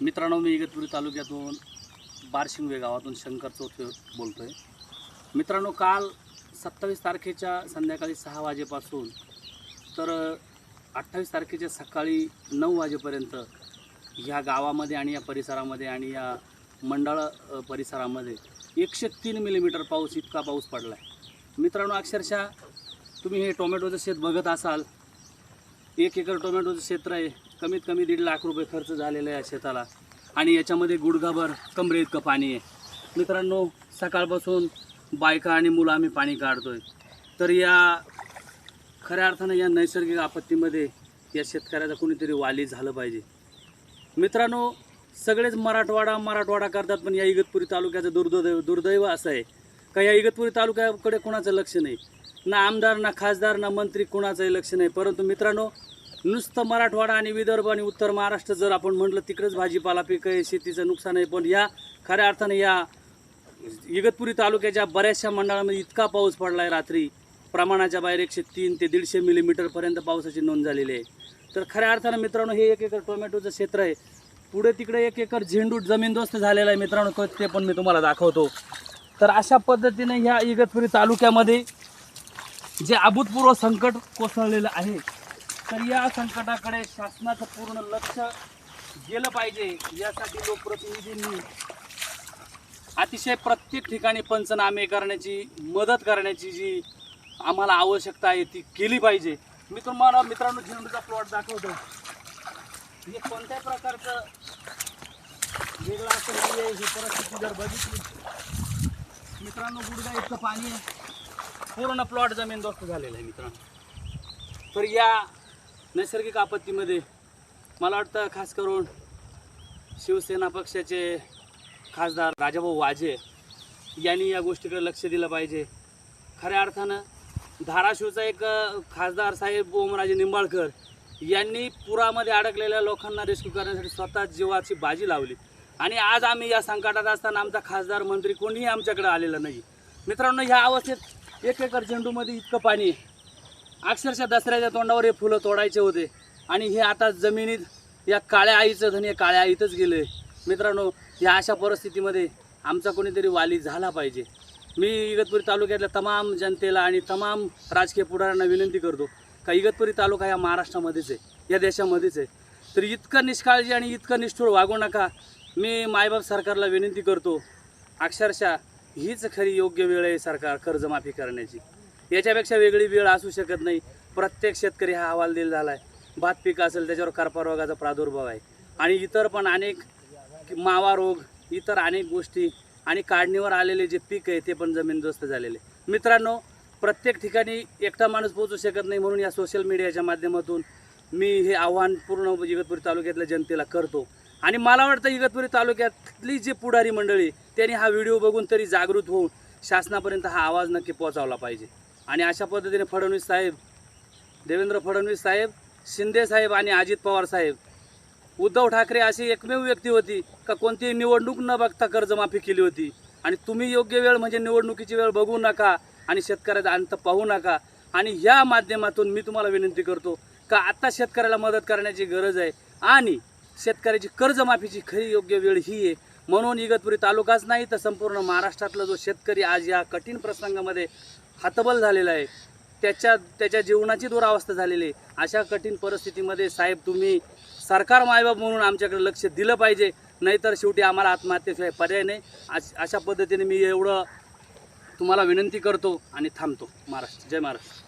मित्रांनो मी इगतपुरी तालुक्यातून बारशिंगवे गावातून शंकर चौथे बोलतो आहे मित्रांनो काल सत्तावीस तारखेच्या संध्याकाळी सहा वाजेपासून तर अठ्ठावीस तारखेच्या सकाळी नऊ वाजेपर्यंत ह्या गावामध्ये आणि या परिसरामध्ये आणि या मंडळ परिसरामध्ये एकशे तीन मिलीमीटर पाऊस इतका पाऊस पडला आहे मित्रांनो अक्षरशः तुम्ही हे टोमॅटोचं शेत बघत असाल. एक एकर टोमॅटोचं क्षेत्र आहे. कमीत कमी दीड लाख रुपये खर्च झालेला आहे शेताला. आणि याच्यामध्ये गुडघाभर कमरे इतकं पाणी आहे. मित्रांनो सकाळपासून बायका आणि मुलं आम्ही पाणी काढतो आहे तर या खऱ्या अर्थानं या नैसर्गिक आपत्तीमध्ये या शेतकऱ्याचा कुणीतरी वाली झालं पाहिजे. मित्रांनो सगळेच मराठवाडा मराठवाडा करतात पण या इगतपुरी तालुक्याचं दुर्दैव दुर्दैव असं आहे का या इगतपुरी तालुक्याकडे कोणाचं लक्ष नाही? ना आमदार ना खासदार ना मंत्री कोणाचंही लक्ष नाही. परंतु मित्रांनो नुसतं मराठवाडा आणि विदर्भ आणि उत्तर महाराष्ट्र जर आपण म्हटलं तिकडंच भाजीपाला पिकं आहे शेतीचं नुकसान आहे पण या खऱ्या अर्थानं या इगतपुरी तालुक्याच्या बऱ्याचशा मंडळामध्ये इतका पाऊस पडला आहे रात्री. प्रमाणाच्या बाहेर एकशे तीन ते दीडशे मिलीमीटरपर्यंत पावसाची नोंद झालेली आहे. तर खऱ्या अर्थानं मित्रांनो हे एक एकर टोमॅटोचं क्षेत्र आहे. पुढे तिकडे एक एकर झेंडू जमीनदोस्त झालेला आहे मित्रांनो ते पण मी तुम्हाला दाखवतो. तर अशा पद्धतीने ह्या इगतपुरी तालुक्यामध्ये जे अभूतपूर्व संकट कोसळलेलं आहे तर या संकटाकडे शासनाचं पूर्ण लक्ष गेलं पाहिजे. यासाठी लोकप्रतिनिधींनी अतिशय प्रत्येक ठिकाणी पंचनामे करण्याची मदत करण्याची जी आम्हाला आवश्यकता आहे ती केली पाहिजे. मी तुम्हाला मित्रांनो झेंडूचा प्लॉट दाखवतो. हे कोणत्या प्रकारचं वेगळं असं आहे ही परिस्थिती जर बघितली. मित्रांनो गुडगा इतकं पाणी आहे. पूर्ण प्लॉट जमीन दोस्त झालेला आहे मित्रांनो. तर या नैसर्गिक आपत्तीमध्ये मला वाटतं खास करून शिवसेना पक्षाचे खासदार राजाभाऊ वाजे यांनी या गोष्टीकडे लक्ष दिलं पाहिजे. खऱ्या अर्थानं धाराशिवचा एक खासदार साहेब ओमराजे निंबाळकर यांनी पुरामध्ये अडकलेल्या लोकांना रेस्क्यू करण्यासाठी स्वतः जीवाची बाजी लावली. आणि आज आम्ही या संकटात असताना आमचा खासदार मंत्री कोणीही आमच्याकडे आलेला नाही. मित्रांनो ह्या अवस्थेत एक एकर झेंडूमध्ये इतकं पाणी आहे. अक्षरशः दसऱ्याच्या तोंडावर हे फुलं तोडायचे होते. आणि हे आता जमिनीत या काळ्या आईचं धन हे काळ्या आईतच गेले मित्रांनो या अशा परिस्थितीमध्ये आमचा कोणीतरी वाली झाला पाहिजे. मी इगतपुरी तालुक्यातल्या तमाम जनतेला आणि तमाम राजकीय पुढाऱ्यांना विनंती करतो का इगतपुरी तालुका या महाराष्ट्रामध्येच आहे या देशामध्येच आहे. तर इतकं निष्काळजी आणि इतकं निष्ठुर वागू नका मी मायबाप सरकारला विनंती करतो. अक्षरशः हीच खरी योग्य वेळ आहे सरकार कर्जमाफी करण्याची. याच्यापेक्षा वेगळी वेळ असू शकत नाही. प्रत्येक शेतकरी हा अहवाल दिला झाला आहे भात पीक असेल त्याच्यावर करपा रोगाचा प्रादुर्भाव आहे. आणि इतर पण अनेक मावा रोग इतर अनेक गोष्टी आणि काढणीवर आलेले जे पीक आहे ते पण जमीनदोस्त झालेले. मित्रांनो प्रत्येक ठिकाणी एकटा माणूस पोहोचू शकत नाही म्हणून या सोशल मीडियाच्या माध्यमातून मी हे आव्हान पूर्ण इगतपुरी तालुक्यातल्या जनतेला करतो. आणि मला वाटतं इगतपुरी तालुक्यातली जी पुढारी मंडळी त्यांनी हा व्हिडिओ बघून तरी जागृत होऊन शासनापर्यंत हा आवाज नक्की पोहोचवला पाहिजे. आणि अशा पद्धतीने फडणवीस साहेब देवेंद्र फडणवीस साहेब शिंदे साहेब आणि अजित पवार साहेब उद्धव ठाकरे अशी एकमेव व्यक्ती होती का कोणतीही निवडणूक न बघता कर्जमाफी केली होती. आणि तुम्ही योग्य वेळ म्हणजे निवडणुकीची वेळ बघू नका आणि शेतकऱ्याचा अंत पाहू नका. आणि ह्या माध्यमातून मी तुम्हाला विनंती करतो का आत्ता शेतकऱ्याला मदत करण्याची गरज आहे आणि शेतकऱ्याची कर्जमाफीची खरी योग्य वेळ ही आहे. म्हणून इगतपुरी तालुकाच नाही तर संपूर्ण महाराष्ट्रातला जो शेतकरी आज या कठीण प्रसंगामध्ये हतबल झालेला आहे. त्याच्या त्याच्या जीवनाची दुरावस्था झालेली आहे. अशा कठीण परिस्थितीमध्ये साहेब तुम्ही सरकार मायबाप म्हणून आमच्याकडे लक्ष दिलं पाहिजे. नाहीतर शेवटी आम्हाला आत्महत्येशिवाय पर्याय नाही. अश- अशा पद्धतीने मी एवढं तुम्हाला विनंती करतो आणि थांबतो. महाराष्ट्र जय महाराष्ट्र.